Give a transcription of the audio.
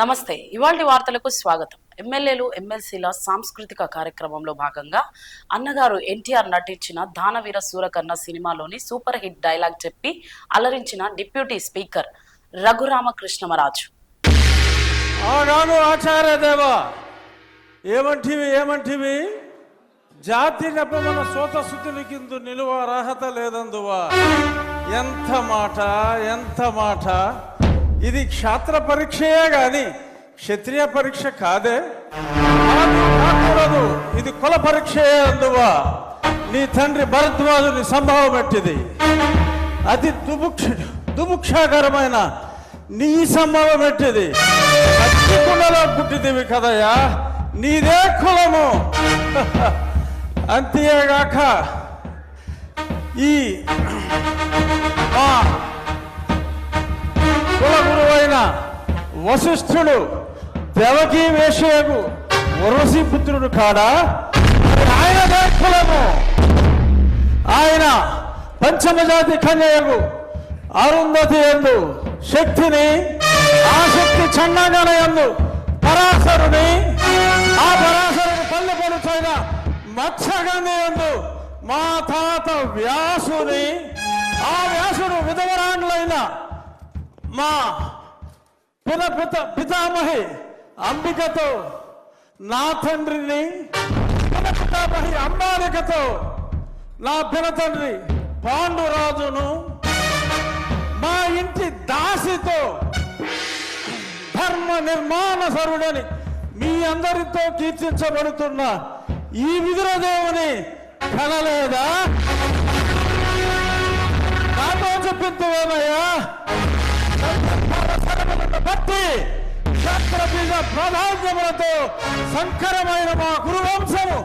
నమస్తే. ఇవాళ వార్తలకు స్వాగతం. ఎమ్మెల్యేలు ఎమ్మెల్సీల సాంస్కృతిక కార్యక్రమంలో భాగంగా అన్నగారు ఎన్టీఆర్ నటించిన దానవీర సూరకర్ణ సినిమాలోని సూపర్ హిట్ డైలాగ్ చెప్పి అలరించిన డిప్యూటీ స్పీకర్ రఘురామకృష్ణమరాజు. ఆనాడు ఆచార్యదేవ ఏమంటివి ఏమంటివి? జాతి నెపమన సోత శుద్ధుని కింద నిలువ అర్హత లేదందువా? ఎంత మాట ఎంత మాట? ఇది క్షాత్ర పరీక్షయే గాని క్షత్రియ పరీక్ష కాదే. కాకూడదు. ఇది కుల పరీక్షయే అందువా. నీ తండ్రి భరద్వాజుని సంభవం ఎట్టిది? అతి దుభుక్ష దుభుక్షాకరమైన నీ సంభవం ఎట్టిది? కులలో పుట్టిదివి కదయ్యా. నీదే కులము. అంతేగాక ఈ వశిష్ఠుడు దేవకీ వేషయకు వరసి పుత్రుడు కాడా? ఆయన ఆయనదే కులము ఆయన పంచమజాతి కన్యకు అరుంధతి ఎందు శక్తిని ఆ శక్తి చండాగన ఎందు పరాశరుని ఆ పరాశరుని పల్లె పలుచైన మత్స్యగంధి ఎందు మా తాత వ్యాసుని ఆ వ్యాసుడు విధవరాండ్లైన మా పిత పిత పితామహి అంబికతో నా తండ్రిని పిన పితామహి అంబాలికతో నా పినతండ్రి పాండురాజును మా ఇంటి దాసితో ధర్మ నిర్మాణ సరుడని మీ అందరితో కీర్తించబడుతున్న ఈ విదురదేవుని కనలేదా? నాతో చెప్పిందేమయ్యా ప్రాధాన్యములతో సంకరమైన మా గురువంశము.